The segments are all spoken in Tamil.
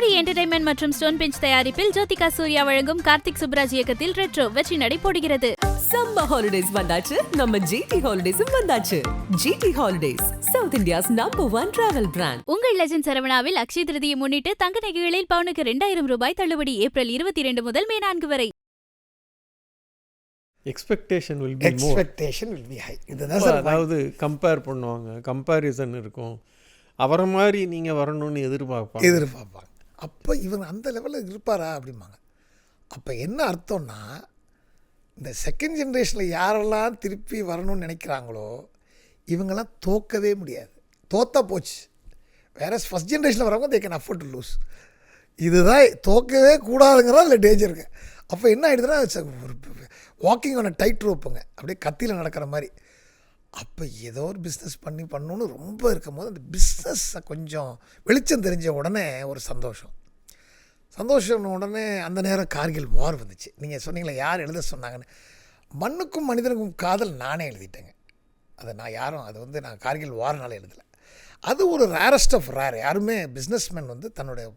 டூடி என்டர்டைன்மெண்ட் மற்றும் ஸ்டோன் பெஞ்ச் தயாரிப்பில் ஜோதிகா சூர்யா வழங்கும் கார்த்திக் சுப்ராஜ் இயக்கத்தில் ரெட்ரோ வெற்றி நடை போடுகிறது. சம்மர் ஹாலிடேஸ் வந்தாச்சு. நம்ம ஜிடி ஹாலிடேஸும் வந்தாச்சு. GT Holidays south India's number one travel brand உங்கள் லெஜண்ட் சரவணாவில் அக்ஷய திருதியை முன்னிட்டு தங்க நகைகளில் பவுனுக்கு இரண்டாயிரம் ரூபாய் தள்ளுபடி ஏப்ரல் இருபத்தி இரண்டு முதல் மே நான்கு வரை. Expectation will be more expectation will be high இதுதான் சார் அதாவது கம்பேர் பண்ணுவாங்க. கம்பேரிசன் இருக்கும். அவரை மாதிரி நீங்கள் வரணும்னு எதிர்பார்ப்பாங்க. எதிர்பார்ப்பாங்க. அப்போ இவர் அந்த லெவலில் இருப்பாரா அப்படிம்பாங்க. அப்போ என்ன அர்த்தம்னா இந்த செகண்ட் ஜென்ரேஷனில் யாரெல்லாம் திருப்பி வரணும்னு நினைக்கிறாங்களோ இவங்கெல்லாம் தோக்கவே முடியாது. தோத்தா போச்சு. வேற ஃபஸ்ட் ஜென்ரேஷனில் வரவங்க they can afford to lose இதுதான் தோக்கவே கூடாதுங்கிறதா அதில் டேஞ்சருங்க அப்போ என்ன ஆகிடுதுன்னா ஒரு வாக்கிங் ஆன டைட் ரோப்புங்க அப்படியே கத்தியில் நடக்கிற மாதிரி. அப்போ ஏதோ ஒரு பிஸ்னஸ் பண்ணி பண்ணணும்னு ரொம்ப இருக்கும்போது அந்த பிஸ்னஸை கொஞ்சம் வெளிச்சம் தெரிஞ்ச உடனே ஒரு சந்தோஷம். சந்தோஷம் உடனே அந்த நேரம் கார்கில் வார் வந்துச்சு. நீங்கள் சொன்னீங்களே யார் எழுத சொன்னாங்கன்னு. மண்ணுக்கும் மனிதனுக்கும் காதல் நானே எழுதிட்டேங்க. அதை நான் யாரும் அது வந்து நான் கார்கில் வார்னால எழுதலை. அது ஒரு ரேரஸ்ட் ஆஃப் ரேர் யாருமே பிஸ்னஸ்மேன் வந்து தன்னுடைய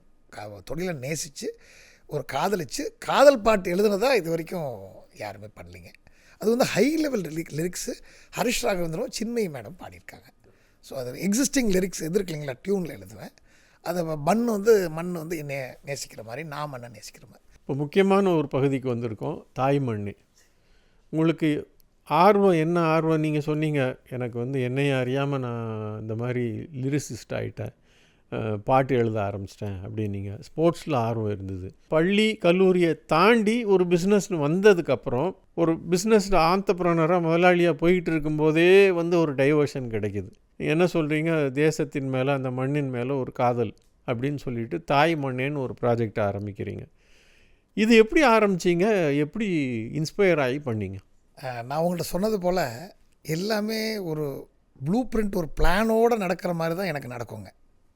தொழிலை நேசித்து ஒரு காதலிச்சு காதல் பாட்டு எழுதுனதா இது வரைக்கும் யாருமே பண்ணலைங்க. அது வந்து high level lyric lyrics Harish Raghavendra Chinmayi madam பாடியிருக்காங்க. ஸோ அது எக்ஸிஸ்டிங் லிரிக்ஸ் எது இல்லைங்களா டியூனில் எழுதுவேன். அதை மண் வந்து மண் வந்து என்னை நேசிக்கிற மாதிரி நான் மண்ணை நேசிக்கிற மாதிரி. இப்போ முக்கியமான ஒரு பகுதிக்கு வந்திருக்கோம் தாய் மண் உங்களுக்கு ஆர்வம் என்ன ஆர்வம்? நீங்கள் சொன்னீங்க எனக்கு வந்து என்னையும் அறியாமல் நான் இந்த மாதிரி லிரிசிஸ்ட் ஆகிட்டேன் பாட்டு எழுத ஆரம்பிச்சிட்டேன் அப்படின்னீங்க. ஸ்போர்ட்ஸில் ஆர்வம் இருந்தது. பள்ளி கல்லூரியை தாண்டி ஒரு பிஸ்னஸ்னு வந்ததுக்கப்புறம் ஒரு பிஸ்னஸில் ஆந்தப்ரனராக முதலாளியாக போயிட்டு இருக்கும்போதே வந்து ஒரு டைவர்ஷன் கிடைக்குது. என்ன சொல்கிறீங்க தேசத்தின் மேலே அந்த மண்ணின் மேலே ஒரு காதல் அப்படின்னு சொல்லிட்டு தாய் மண்ணேன்னு ஒரு ப்ராஜெக்ட் ஆரம்பிக்கிறீங்க. இது எப்படி ஆரம்பிச்சீங்க? எப்படி இன்ஸ்பயர் ஆகி பண்ணீங்க? நான் உங்கள்கிட்ட சொன்னது போல் எல்லாமே ஒரு ப்ளூ பிரிண்ட் ஒரு பிளானோடு நடக்கிற மாதிரி தான் எனக்கு நடக்குங்க.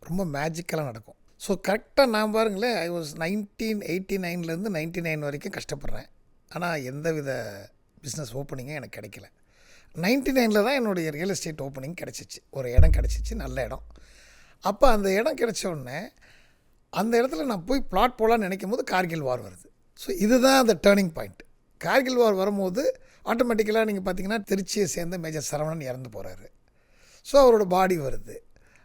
ரொம்ப மேஜிக்கலாக நடக்கும். ஸோ கரெக்டாக நான் பாருங்களேன் ஐ வாஸ் நைன்டீன் எயிட்டி நைன்லேருந்து நைன்டி நைன் வரைக்கும் கஷ்டப்படுறேன். ஆனால் எந்த வித பிஸ்னஸ் ஓப்பனிங்கும் எனக்கு கிடைக்கல. நைன்டி நைனில் தான் என்னுடைய ரியல் எஸ்டேட் ஓப்பனிங் கிடச்சிச்சு. ஒரு இடம் கிடச்சிச்சு நல்ல இடம். அப்போ அந்த இடம் கிடச்ச உடனே அந்த இடத்துல நான் போய் பிளாட் போகலான்னு நினைக்கும் போது கார்கில் வார் வருது. ஸோ இதுதான் அந்த டேர்னிங் பாயிண்ட் கார்கில் வார் வரும்போது ஆட்டோமேட்டிக்கலாக நீங்கள் பார்த்தீங்கன்னா திருச்சியை சேர்ந்த மேஜர் சரவணன் இறந்து போகிறாரு ஸோ அவரோட பாடி வருது.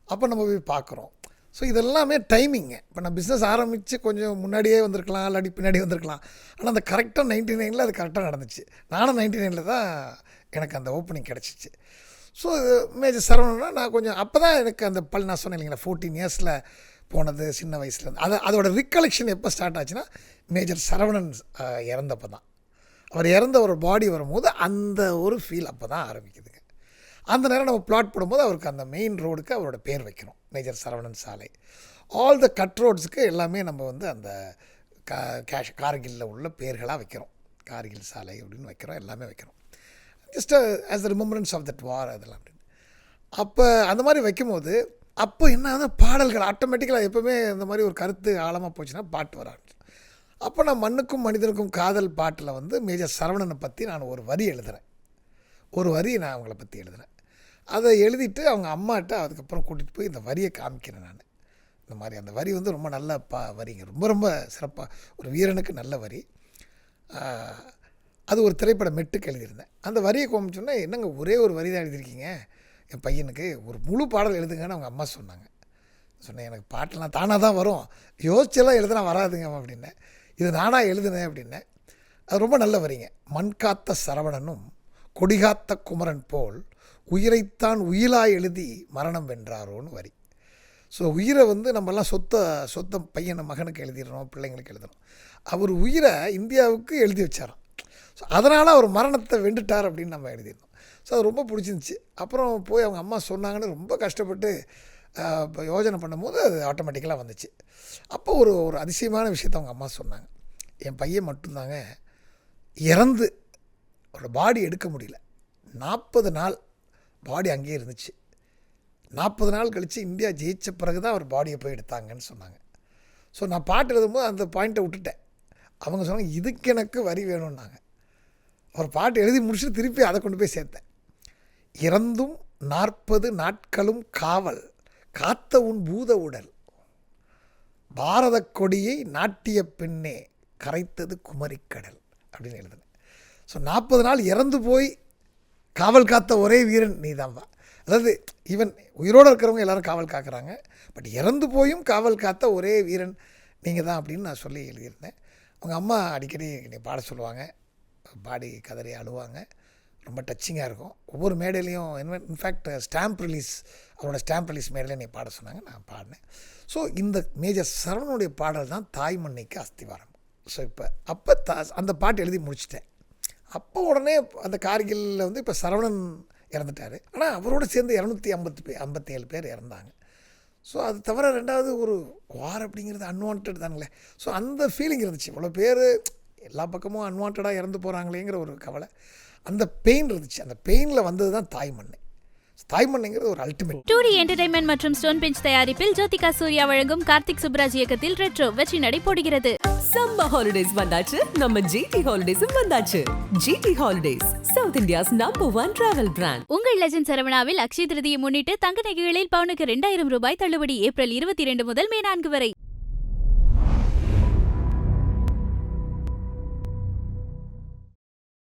அப்போ நம்ம போய் பார்க்குறோம் ஸோ இதெல்லாமே டைமிங்கு இப்போ நான் பிஸ்னஸ் ஆரம்பித்து கொஞ்சம் முன்னாடியே வந்திருக்கலாம் இல்லாட்டி பின்னாடி வந்திருக்கலாம். ஆனால் அந்த கரெக்டாக நைன்டி நைனில் அது கரெக்டாக நடந்துச்சு. நானும் நைன்டி நைனில் தான் எனக்கு அந்த ஓப்பனிங் கிடச்சிச்சு. ஸோ மேஜர் சரவணன்னா நான் கொஞ்சம் அப்போ தான் எனக்கு அந்த பல் நான் சொன்னேன் இல்லைங்களா ஃபோர்டீன் இயர்ஸில் போனது சின்ன வயசுலேருந்து அது அதோட ரிகலெக்ஷன் எப்போ ஸ்டார்ட் ஆச்சுன்னா மேஜர் சரவணன் இறந்தப்போ தான் அவர் இறந்த ஒரு பாடி வரும்போது அந்த ஒரு ஃபீல் அப்போ தான் ஆரம்பிக்குது. அந்த நேரம் நம்ம பிளாட் போடும்போது அவருக்கு அந்த மெயின் ரோடுக்கு அவரோட பேர் வைக்கிறோம் மேஜர் சரவணன் சாலை. ஆல் த கட் ரோட்ஸுக்கு எல்லாமே நம்ம வந்து அந்த கா கேஷ் கார்கில்ல உள்ள பேர்களாக வைக்கிறோம். கார்கில் சாலை அப்படின்னு வைக்கிறோம். எல்லாமே வைக்கிறோம். Just as the remembrance of that war அதெல்லாம் அப்படின்னு. அப்போ அந்த மாதிரி வைக்கும்போது அப்போ என்ன பாடல்கள் ஆட்டோமேட்டிக்கலாக எப்போவுமே இந்த மாதிரி ஒரு கருத்து ஆழமாக போச்சுன்னா பாட்டு வர அப்போ நான் மண்ணுக்கும் மனிதனுக்கும் காதல் பாட்டில் வந்து மேஜர் சரவணனை பற்றி நான் ஒரு வரி எழுதுகிறேன் ஒரு வரி நான் அவங்கள பற்றி எழுதுனேன். அதை எழுதிட்டு அவங்க அம்மாட்ட அதுக்கப்புறம் கூட்டிகிட்டு போய் இந்த வரியை காமிக்கிறேன் நான். இந்த மாதிரி அந்த வரி வந்து ரொம்ப நல்ல பா வரிங்க. ரொம்ப ரொம்ப சிறப்பாக ஒரு வீரனுக்கு நல்ல வரி. அது ஒரு திரைப்பட மெட்டுக்கு எழுதியிருந்தேன். அந்த வரியை காமிச்சோன்னே என்னங்க ஒரே ஒரு வரி தான் எழுதியிருக்கீங்க? என் பையனுக்கு ஒரு முழு பாடல் எழுதுங்கன்னு அவங்க அம்மா சொன்னாங்க. சொன்னேன் எனக்கு பாட்டெல்லாம் தானாக தான் வரும். யோசிச்செல்லாம் எழுதுனா வராதுங்க அப்படின்னேன். இது நானாக எழுதுனேன் அப்படின்னேன். அது ரொம்ப நல்ல வரிங்க. மண் காத்த சரவணனும் கொடிகாத்த குமரன் போல் உயிரைத்தான் உயிலாக எழுதி மரணம் வென்றாரோன்னு வரி. ஸோ உயிரை வந்து நம்மலாம் சொத்த சொத்த பையனை மகனுக்கு எழுதிடுறோம் பிள்ளைங்களுக்கு எழுதுறோம் அவர் உயிரை இந்தியாவுக்கு எழுதி வச்சாராம். ஸோ அதனால் அவர் மரணத்தை வெண்டுட்டார் அப்படின்னு நம்ம எழுதிருந்தோம் ஸோ அது ரொம்ப பிடிச்சிருந்துச்சி. அப்புறம் போய் அவங்க அம்மா சொன்னாங்கன்னு ரொம்ப கஷ்டப்பட்டு இப்போ யோஜனை பண்ணும்போது அது ஆட்டோமேட்டிக்கலாக வந்துச்சு. அப்போ ஒரு ஒரு அதிசயமான விஷயத்தை அவங்க அம்மா சொன்னாங்க. என் பையன் மட்டும்தாங்க இறந்து அவரோட பாடி எடுக்க முடியல. நாற்பது நாள் பாடி அங்கேயே இருந்துச்சு. நாற்பது நாள் கழித்து இந்தியா ஜெயிச்ச பிறகு தான் அவர் பாடியை போய் எடுத்தாங்கன்னு சொன்னாங்க. ஸோ நான் பாட்டு எழுதும்போது அந்த பாயிண்ட்டை விட்டுட்டேன். அவங்க சொன்னாங்க இதுக்கு எனக்கு வரி வேணும்னாங்க. அவர் பாட்டு எழுதி முடிச்சுட்டு திருப்பி அதை கொண்டு போய் சேர்த்தேன். இறந்தும் நாற்பது நாட்களும் காவல் காத்த உன் பூத உடல் பாரத கொடியை நாட்டிய பெண்ணே கரைத்தது குமரிக்கடல். அப்படின்னு எழுதினேன். ஸோ நாற்பது நாள் இறந்து போய் காவல் காத்த ஒரே வீரன் நீ அதாவது ஈவன் உயிரோடு இருக்கிறவங்க எல்லோரும் காவல் காக்கிறாங்க. பட் இறந்து போயும் காவல் காத்த ஒரே வீரன் நீங்கள் தான் அப்படின்னு நான் சொல்லி எழுதியிருந்தேன். அவங்க அம்மா அடிக்கடி என்னை பாட சொல்லுவாங்க. பாடி கதறி அழுவாங்க. ரொம்ப டச்சிங்காக இருக்கும். ஒவ்வொரு மேடையிலையும் இன்ஃபேக்ட் ஸ்டாம்ப் ரிலீஸ் அவரோட ஸ்டாம்ப் ரிலீஸ் மேடையில் நீ பாட சொன்னாங்க. நான் பாடினேன். ஸோ இந்த மேஜர் சரவணனுடைய பாடல் தான் தாய் மண்ணைக்கு அஸ்திவாரம். ஸோ இப்போ அப்போ த அந்த பாட்டு எழுதி முடிச்சிட்டேன். அப்போ உடனே அந்த கார்கில்ல வந்து இப்போ சரவணன் இறந்துட்டார். ஆனால் அவரோட சேர்ந்து இரநூத்தி ஐம்பத்து பேர் ஐம்பத்தி ஏழு பேர் இறந்தாங்க. ஸோ அது தவிர ரெண்டாவது ஒரு வார் அப்படிங்கிறது அன்வான்ட் தானுங்களே. ஸோ அந்த ஃபீலிங் இருந்துச்சு. இவ்வளோ பேர் எல்லா பக்கமும் அன்வான்டாக இறந்து போகிறாங்களேங்கிற ஒரு கவலை. அந்த பெயின் இருந்துச்சு. அந்த பெயினில் வந்தது தான் தாய்மண்ணை. தாய்மண்ணைங்கிறது ஒரு அல்டிமேட் டூ என்டர்டைன்மெண்ட் மற்றும் ஸ்டோன் பிஞ்ச் தயாரிப்பில் ஜோதிகா சூர்யா வழங்கும் கார்த்திக் சுப்ராஜ் இயக்கத்தில் ரெட்ரோ வெற்றி நடை போடுகிறது. சம்மர் ஹாலிடேஸ் வந்தாச்சு. நம்ம ஜிடி ஹாலிடேஸும் வந்தாச்சு. GT holidays south India's number one travel brand உங்கள் லெஜன் சரவணாவில் அக்ஷய திருதியை முன்னிட்டு தங்க நகைகளில் பவுனுக்கு இரண்டாயிரம் ரூபாய் தள்ளுபடி ஏப்ரல் இருபத்தி இரண்டு முதல் மே நான்கு வரை.